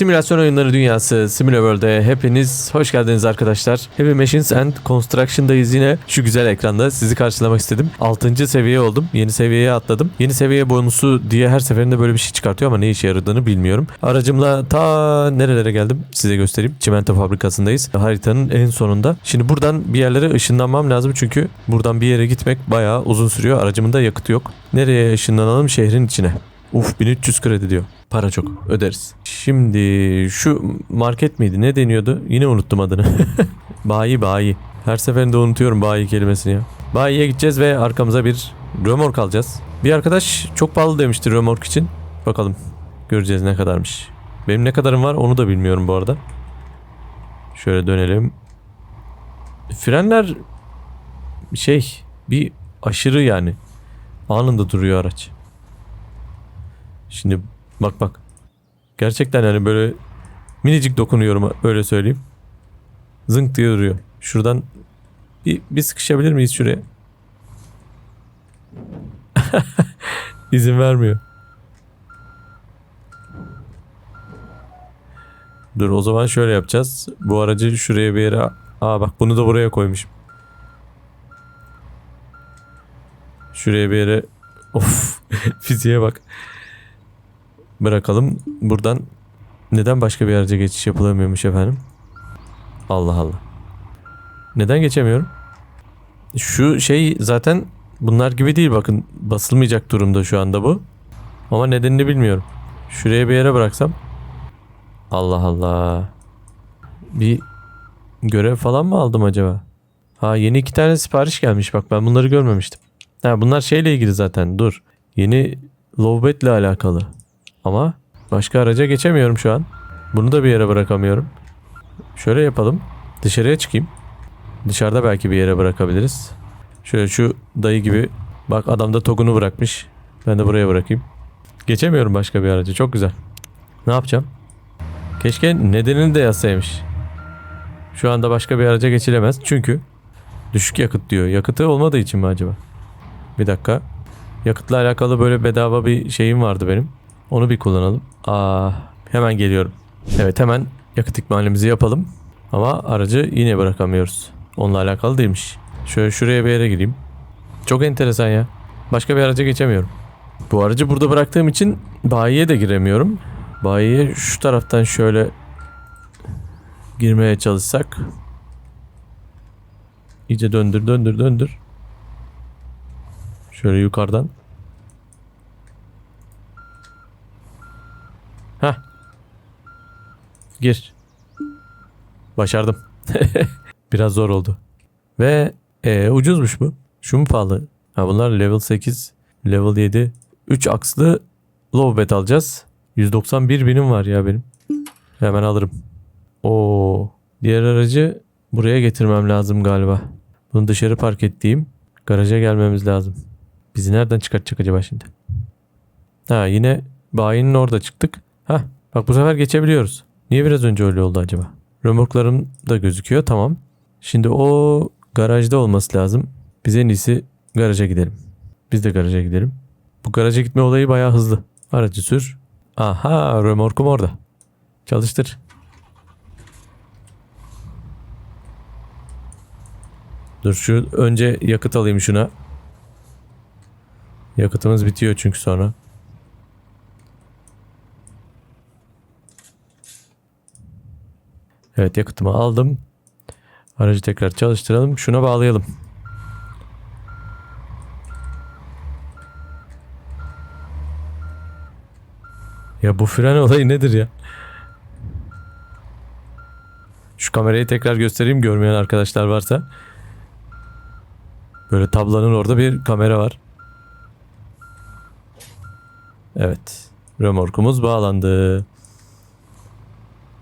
Simülasyon oyunları dünyası Simulaworld'e hepiniz hoş geldiniz arkadaşlar. Heavy Machines and Construction'dayız yine. Şu güzel ekranda sizi karşılamak istedim. 6. seviye oldum. Yeni seviyeye atladım. Yeni seviye bonusu diye her seferinde böyle bir şey çıkartıyor ama ne işe yaradığını bilmiyorum. Aracımla ta nerelere geldim size göstereyim. Çimento fabrikasındayız. Haritanın en sonunda. Şimdi buradan bir yerlere ışınlanmam lazım çünkü buradan bir yere gitmek bayağı uzun sürüyor. Aracımın da yakıtı yok. Nereye ışınlanalım? Şehrin içine. Uf 1300 kredi diyor. Para çok öderiz. Şimdi şu market miydi ne deniyordu? Yine unuttum adını. bayi bayi. Her seferinde unutuyorum bayi kelimesini ya. Bayiye gideceğiz ve arkamıza bir römork alacağız. Bir arkadaş çok pahalı demişti römork için. Bakalım göreceğiz ne kadarmış. Benim ne kadarım var onu da bilmiyorum bu arada. Şöyle dönelim. Frenler şey bir aşırı yani. Anında duruyor araç. Şimdi bak bak. Gerçekten hani böyle minicik dokunuyorum öyle söyleyeyim. Zınk diye duruyor. Şuradan bir, bir sıkışabilir miyiz şuraya? İzin vermiyor. Dur o zaman şöyle yapacağız. Bu aracı şuraya bir yere... Aa bak bunu da buraya koymuşum. Şuraya bir yere... Of fiziğe bak. Bırakalım. Buradan neden başka bir araca geçiş yapılamıyormuş efendim? Allah Allah. Neden geçemiyorum? Şu şey zaten bunlar gibi değil bakın. Basılmayacak durumda şu anda bu. Ama nedenini bilmiyorum. Şuraya bir yere bıraksam. Allah Allah. Bir görev falan mı aldım acaba? Ha yeni iki tane sipariş gelmiş bak ben bunları görmemiştim. Ha bunlar şeyle ilgili zaten dur. Yeni Lowbat ile alakalı. Ama başka araca geçemiyorum şu an. Bunu da bir yere bırakamıyorum. Şöyle yapalım. Dışarıya çıkayım. Dışarıda belki bir yere bırakabiliriz. Şöyle şu dayı gibi. Bak adam da togunu bırakmış. Ben de buraya bırakayım. Geçemiyorum başka bir araca. Çok güzel. Ne yapacağım? Keşke nedenini de yazsaymış. Şu anda başka bir araca geçilemez. Çünkü düşük yakıt diyor. Yakıtı olmadığı için mi acaba? Bir dakika. Yakıtla alakalı böyle bedava bir şeyim vardı benim. Onu bir kullanalım. Aa, hemen geliyorum. Evet hemen yakıt ikmalimizi yapalım. Ama aracı yine bırakamıyoruz. Onunla alakalı değilmiş. Şöyle şuraya bir yere gireyim. Çok enteresan ya. Başka bir araca geçemiyorum. Bu aracı burada bıraktığım için bayiye de giremiyorum. Bayiye şu taraftan şöyle girmeye çalışsak. İyice döndür döndür döndür. Şöyle yukarıdan. Heh. Gir. Başardım. Biraz zor oldu. Ve e, ucuzmuş bu. Şu mu pahalı? Ha bunlar level 8, level 7. 3 akslı low bet alacağız. 191 binim var ya benim. Hemen alırım. Oo, diğer aracı buraya getirmem lazım galiba. Bunu dışarı park ettiğim garaja gelmemiz lazım. Bizi nereden çıkartacak acaba şimdi? Ha yine bayinin orada çıktık. Ha bak bu sefer geçebiliyoruz. Niye biraz önce öyle oldu acaba? Römorklarım da gözüküyor tamam. Şimdi o garajda olması lazım. Biz en iyisi garaja gidelim. Biz de garaja gidelim. Bu garaja gitme olayı bayağı hızlı. Aracı sür. Aha römorkum orada. Çalıştır. Dur şu önce yakıt alayım şuna. Yakıtımız bitiyor çünkü sonra. Evet yakıtımı aldım. Aracı tekrar çalıştıralım. Şuna bağlayalım. Ya bu fren olayı nedir ya? Şu kamerayı tekrar göstereyim görmeyen arkadaşlar varsa. Böyle tablanın orada bir kamera var. Evet. Römorkumuz bağlandı.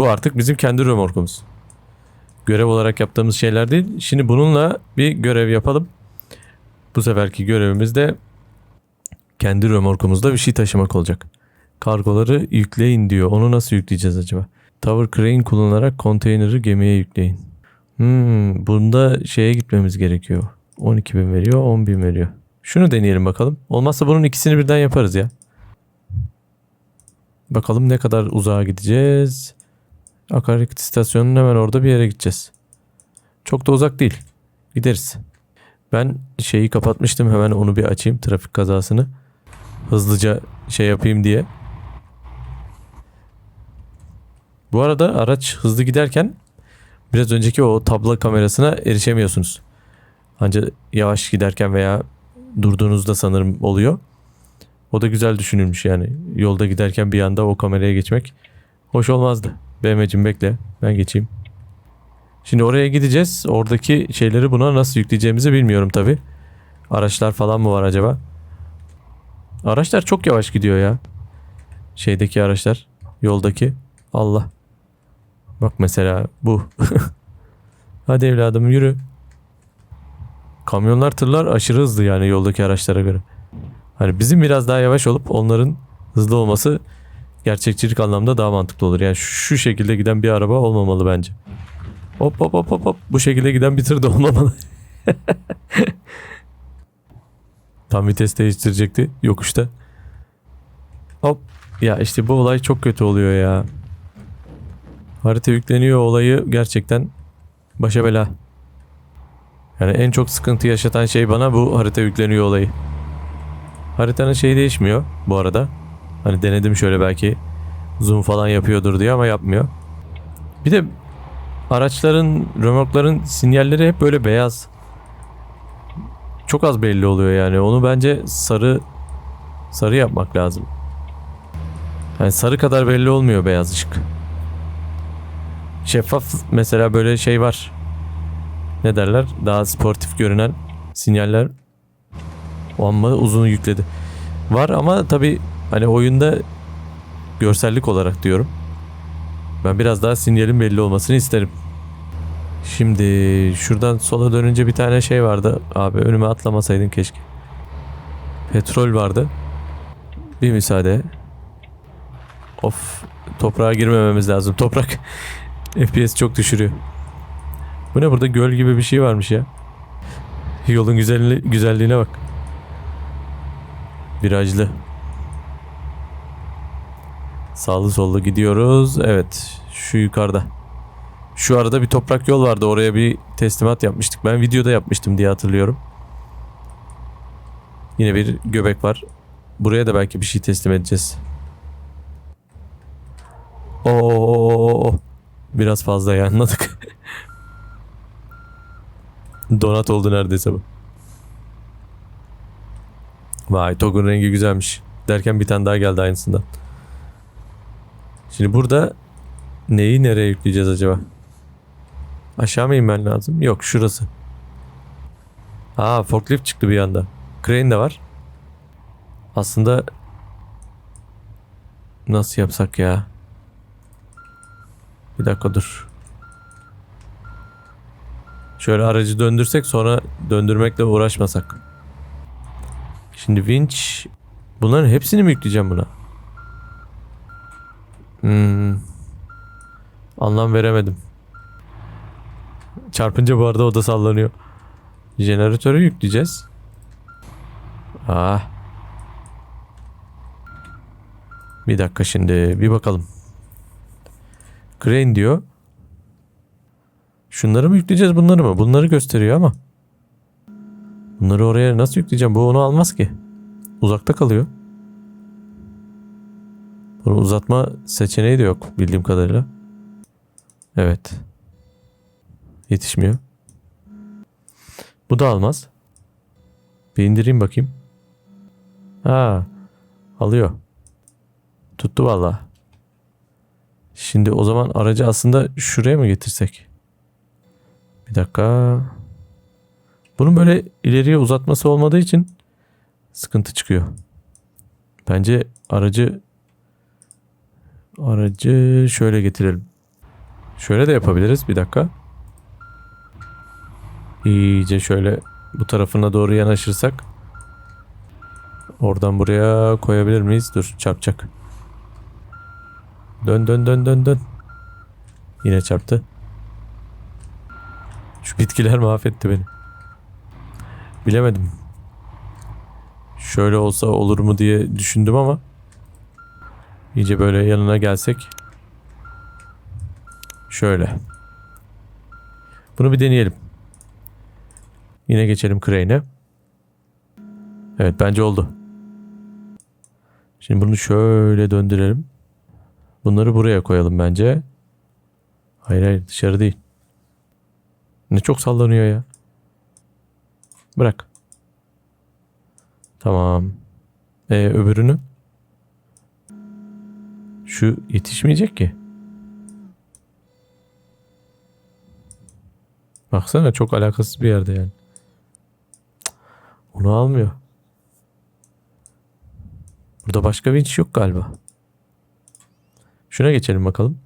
Bu artık bizim kendi römorkumuz. Görev olarak yaptığımız şeyler değil. Şimdi bununla bir görev yapalım. Bu seferki görevimiz de kendi römorkumuzda bir şey taşımak olacak. Kargoları yükleyin diyor. Onu nasıl yükleyeceğiz acaba? Tower Crane kullanarak konteyneri gemiye yükleyin. Hmm, bunda şeye gitmemiz gerekiyor. 12 bin veriyor, 10 bin veriyor. Şunu deneyelim bakalım. Olmazsa bunun ikisini birden yaparız ya. Bakalım ne kadar uzağa gideceğiz. Akaryakıt istasyonunun hemen orada bir yere gideceğiz. Çok da uzak değil. Gideriz. Ben şeyi kapatmıştım hemen onu bir açayım trafik kazasını. Hızlıca şey yapayım diye. Bu arada araç hızlı giderken biraz önceki o tabla kamerasına erişemiyorsunuz. Ancak yavaş giderken veya durduğunuzda sanırım oluyor. O da güzel düşünülmüş yani. Yolda giderken bir anda o kameraya geçmek hoş olmazdı. BM'cim bekle ben geçeyim. Şimdi oraya gideceğiz. Oradaki şeyleri buna nasıl yükleyeceğimizi bilmiyorum tabi. Araçlar falan mı var acaba? Araçlar çok yavaş gidiyor ya. Şeydeki araçlar. Yoldaki. Allah. Bak mesela bu. Hadi evladım yürü. Kamyonlar tırlar aşırı hızlı yani yoldaki araçlara göre. Hani bizim biraz daha yavaş olup onların hızlı olması gerçekçilik anlamda daha mantıklı olur. Yani şu, şekilde giden bir araba olmamalı bence. Hop hop hop hop hop. Bu şekilde giden bir tır da olmamalı. Tam vites değiştirecekti yokuşta. Hop. Ya işte bu olay çok kötü oluyor ya. Harita yükleniyor olayı gerçekten başa bela. Yani en çok sıkıntı yaşatan şey bana bu harita yükleniyor olayı. Haritanın şeyi değişmiyor bu arada. Hani denedim şöyle belki zoom falan yapıyordur diye ama yapmıyor. Bir de araçların, römorkların sinyalleri hep böyle beyaz. Çok az belli oluyor yani. Onu bence sarı sarı yapmak lazım. Yani sarı kadar belli olmuyor beyaz ışık. Şeffaf mesela böyle şey var. Ne derler? Daha sportif görünen sinyaller. O amma uzun yükledi. Var ama tabi hani oyunda görsellik olarak diyorum. Ben biraz daha sinyalin belli olmasını isterim. Şimdi şuradan sola dönünce bir tane şey vardı. Abi önüme atlamasaydın keşke. Petrol vardı. Bir müsaade. Of toprağa girmememiz lazım. Toprak FPS çok düşürüyor. Bu ne burada göl gibi bir şey varmış ya. Yolun güzelliği, güzelliğine bak. Virajlı. Sağlı sollu gidiyoruz. Evet. Şu yukarıda. Şu arada bir toprak yol vardı. Oraya bir teslimat yapmıştık. Ben videoda yapmıştım diye hatırlıyorum. Yine bir göbek var. Buraya da belki bir şey teslim edeceğiz. Oo, biraz fazla yanladık. Donat oldu neredeyse bu. Vay TOG'un rengi güzelmiş. Derken bir tane daha geldi aynısından. Şimdi burada neyi nereye yükleyeceğiz acaba? Aşağı mı inmen lazım? Yok şurası. Aa forklift çıktı bir anda. Crane de var. Aslında nasıl yapsak ya? Bir dakika dur. Şöyle aracı döndürsek sonra döndürmekle uğraşmasak. Şimdi winch bunların hepsini mi yükleyeceğim buna? Hmm. Anlam veremedim. Çarpınca bu arada o da sallanıyor. Jeneratörü yükleyeceğiz. Ah. Bir dakika şimdi bir bakalım. Crane diyor. Şunları mı yükleyeceğiz bunları mı? Bunları gösteriyor ama. Bunları oraya nasıl yükleyeceğim? Bu onu almaz ki. Uzakta kalıyor. Bunu uzatma seçeneği de yok bildiğim kadarıyla. Evet. Yetişmiyor. Bu da almaz. Bir indireyim bakayım. Ha, alıyor. Tuttu valla. Şimdi o zaman aracı aslında şuraya mı getirsek? Bir dakika. Bunun böyle ileriye uzatması olmadığı için sıkıntı çıkıyor. Bence aracı aracı şöyle getirelim. Şöyle de yapabiliriz. Bir dakika. İyice şöyle bu tarafına doğru yanaşırsak oradan buraya koyabilir miyiz? Dur çarpacak. Dön dön dön dön dön. Yine çarptı. Şu bitkiler mahvetti beni. Bilemedim. Şöyle olsa olur mu diye düşündüm ama İyice böyle yanına gelsek. Şöyle. Bunu bir deneyelim. Yine geçelim crane'e. Evet bence oldu. Şimdi bunu şöyle döndürelim. Bunları buraya koyalım bence. Hayır hayır dışarı değil. Ne çok sallanıyor ya. Bırak. Tamam. Ee, öbürünü? Şu yetişmeyecek ki. Baksana çok alakasız bir yerde yani. Onu almıyor. Burada başka vinç yok galiba. Şuna geçelim bakalım.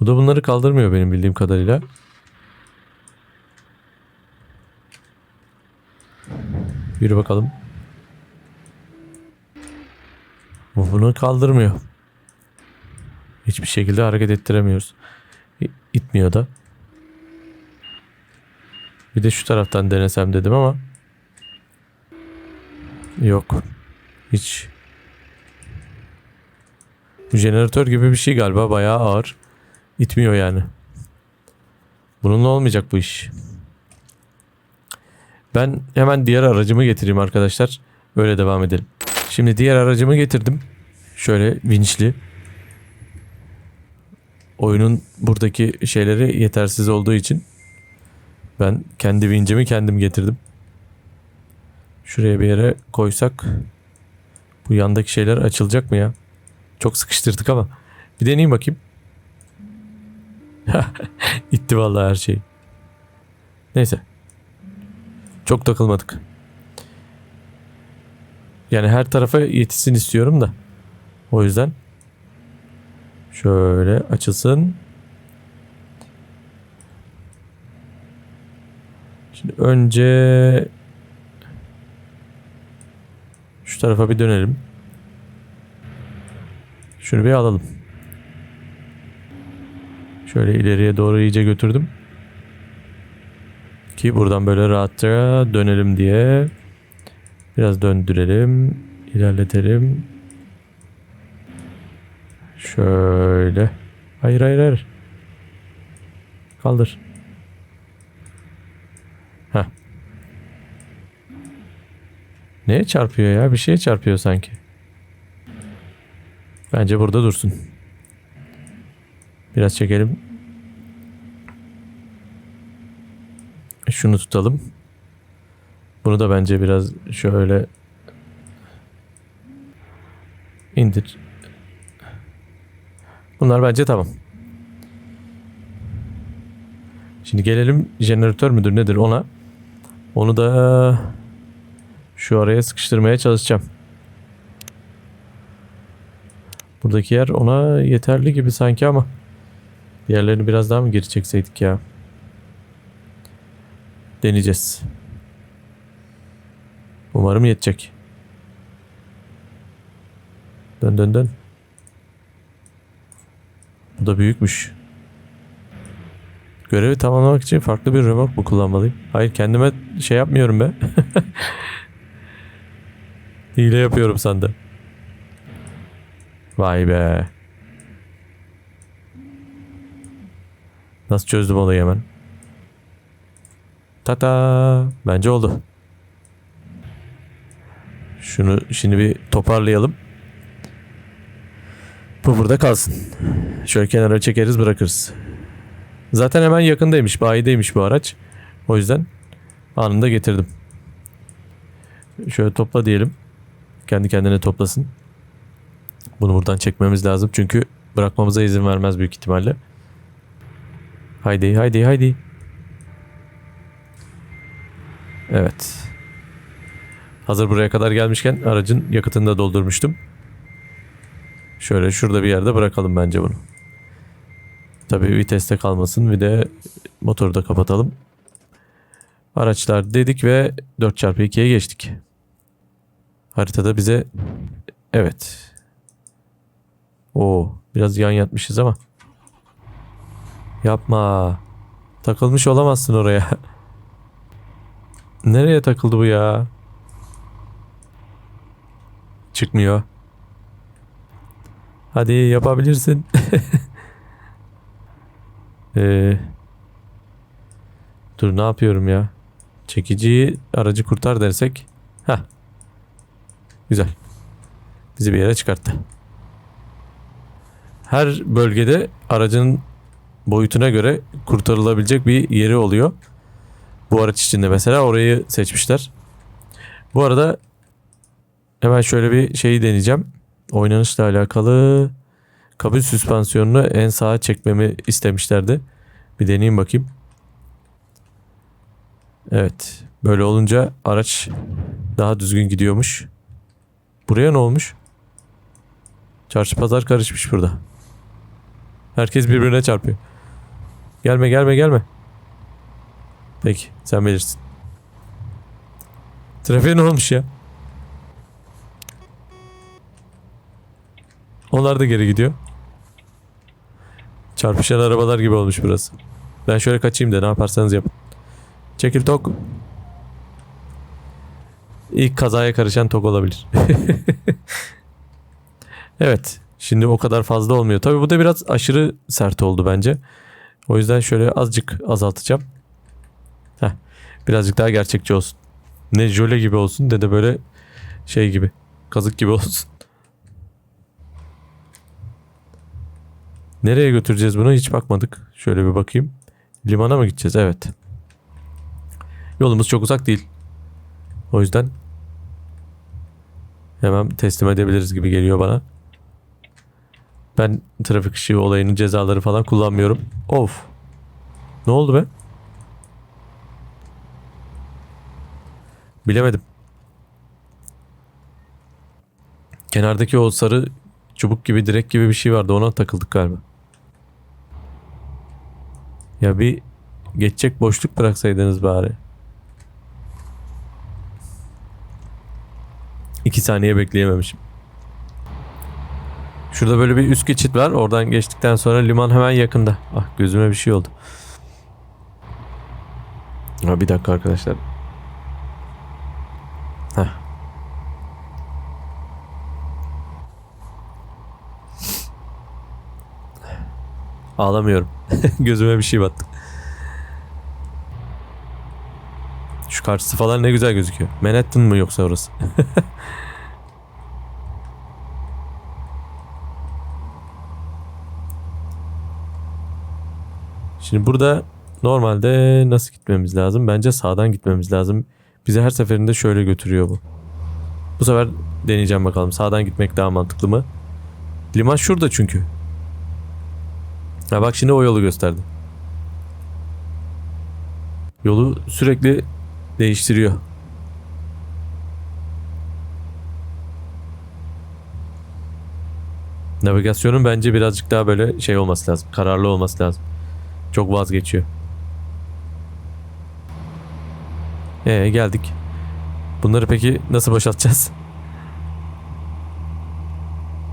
Bu da bunları kaldırmıyor benim bildiğim kadarıyla. Yürü bakalım. Bu bunu kaldırmıyor. Hiçbir şekilde hareket ettiremiyoruz. İtmiyor da. Bir de şu taraftan denesem dedim ama. Yok. Hiç. Jeneratör gibi bir şey galiba bayağı ağır. İtmiyor yani. Bununla olmayacak bu iş. Ben hemen diğer aracımı getireyim arkadaşlar. Öyle devam edelim. Şimdi diğer aracımı getirdim. Şöyle vinçli. Oyunun buradaki şeyleri yetersiz olduğu için ben kendi vincimi kendim getirdim. Şuraya bir yere koysak bu yandaki şeyler açılacak mı ya? Çok sıkıştırdık ama. Bir deneyeyim bakayım. İtti vallahi her şey. Neyse. Çok takılmadık. Yani her tarafa yetişsin istiyorum da. O yüzden şöyle açılsın. Şimdi önce şu tarafa bir dönelim. Şunu bir alalım. Şöyle ileriye doğru iyice götürdüm. Ki buradan böyle rahatça dönelim diye. Biraz döndürelim. ilerletelim. Şöyle. Hayır hayır hayır. Kaldır. Heh. Neye çarpıyor ya? Bir şeye çarpıyor sanki. Bence burada dursun. Biraz çekelim. Şunu tutalım. Bunu da bence biraz şöyle indir. Bunlar bence tamam. Şimdi gelelim jeneratör müdür nedir ona. Onu da şu araya sıkıştırmaya çalışacağım. Buradaki yer ona yeterli gibi sanki ama diğerlerini biraz daha mı geri çekseydik ya? Deneyeceğiz. Umarım yetecek. Dön dön dön. Bu da büyükmüş. Görevi tamamlamak için farklı bir remork mu kullanmalıyım? Hayır kendime şey yapmıyorum be. Hile yapıyorum sende. Vay be. Nasıl çözdüm olayı hemen? Tata. Bence oldu. Şunu şimdi bir toparlayalım. Bu burada kalsın. Şöyle kenara çekeriz bırakırız. Zaten hemen yakındaymış. Bayideymiş bu araç. O yüzden anında getirdim. Şöyle topla diyelim. Kendi kendine toplasın. Bunu buradan çekmemiz lazım. Çünkü bırakmamıza izin vermez büyük ihtimalle. Haydi haydi haydi. Evet. Hazır buraya kadar gelmişken aracın yakıtını da doldurmuştum. Şöyle şurada bir yerde bırakalım bence bunu. Tabii viteste kalmasın bir de motoru da kapatalım. Araçlar dedik ve 4x2'ye geçtik. Haritada bize evet. O biraz yan yatmışız ama. Yapma. Takılmış olamazsın oraya. Nereye takıldı bu ya? Çıkmıyor. Hadi yapabilirsin. Ee, dur ne yapıyorum ya? Çekiciyi aracı kurtar dersek. Ha. Güzel. Bizi bir yere çıkarttı. Her bölgede aracın boyutuna göre kurtarılabilecek bir yeri oluyor. Bu araç içinde mesela orayı seçmişler. Bu arada hemen şöyle bir şeyi deneyeceğim. Oynanışla alakalı kabin süspansiyonunu en sağa çekmemi istemişlerdi. Bir deneyeyim bakayım. Evet. Böyle olunca araç daha düzgün gidiyormuş. Buraya ne olmuş? Çarşı pazar karışmış burada. Herkes birbirine çarpıyor. Gelme gelme gelme. Peki sen bilirsin. Trafiğe ne olmuş ya? Onlar da geri gidiyor. Çarpışan arabalar gibi olmuş burası. Ben şöyle kaçayım da ne yaparsanız yapın. Çekil tok. İlk kazaya karışan tok olabilir. evet. Şimdi o kadar fazla olmuyor. Tabii bu da biraz aşırı sert oldu bence. O yüzden şöyle azıcık azaltacağım. Heh. Birazcık daha gerçekçi olsun. Ne jöle gibi olsun ne de böyle şey gibi. Kazık gibi olsun. Nereye götüreceğiz bunu hiç bakmadık. Şöyle bir bakayım. Limana mı gideceğiz? Evet. Yolumuz çok uzak değil. O yüzden hemen teslim edebiliriz gibi geliyor bana. Ben trafik ışığı olayının cezaları falan kullanmıyorum. Of. Ne oldu be? Bilemedim. Kenardaki o sarı çubuk gibi direk gibi bir şey vardı ona takıldık galiba. Ya bir geçecek boşluk bıraksaydınız bari. İki saniye bekleyememişim. Şurada böyle bir üst geçit var. Oradan geçtikten sonra liman hemen yakında. Ah gözüme bir şey oldu. Ha, bir dakika arkadaşlar. Heh. Ağlamıyorum. Gözüme bir şey battı. Şu karşısı falan ne güzel gözüküyor. Manhattan mı yoksa orası? Şimdi burada normalde nasıl gitmemiz lazım? Bence sağdan gitmemiz lazım. Bizi her seferinde şöyle götürüyor bu. Bu sefer deneyeceğim bakalım. Sağdan gitmek daha mantıklı mı? Liman şurada çünkü. Ha bak şimdi o yolu gösterdi. Yolu sürekli değiştiriyor. Navigasyonun bence birazcık daha böyle şey olması lazım. Kararlı olması lazım. Çok vazgeçiyor. Ee geldik. Bunları peki nasıl boşaltacağız?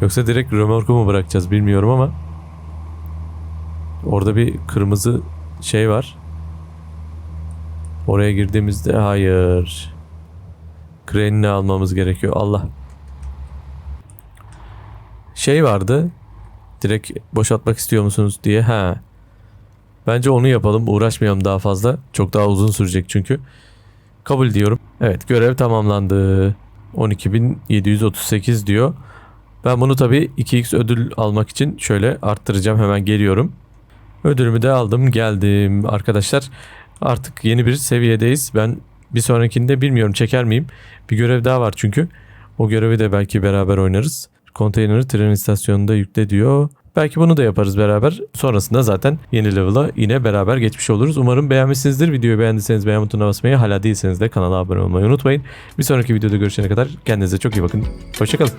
Yoksa direkt römorku mu bırakacağız bilmiyorum ama. Orada bir kırmızı şey var. Oraya girdiğimizde hayır. Krenini almamız gerekiyor. Allah. Şey vardı. Direkt boşaltmak istiyor musunuz diye. Ha. Bence onu yapalım. Uğraşmayalım daha fazla. Çok daha uzun sürecek çünkü. Kabul diyorum. Evet görev tamamlandı. 12.738 diyor. Ben bunu tabii 2x ödül almak için şöyle arttıracağım. Hemen geliyorum. Ödülümü de aldım geldim arkadaşlar. Artık yeni bir seviyedeyiz. Ben bir sonrakinde bilmiyorum çeker miyim? Bir görev daha var çünkü. O görevi de belki beraber oynarız. Konteyneri tren istasyonunda yükle diyor. Belki bunu da yaparız beraber. Sonrasında zaten yeni level'a yine beraber geçmiş oluruz. Umarım beğenmişsinizdir. Videoyu beğendiyseniz beğen butonuna basmayı, hala değilseniz de kanala abone olmayı unutmayın. Bir sonraki videoda görüşene kadar kendinize çok iyi bakın. Hoşçakalın.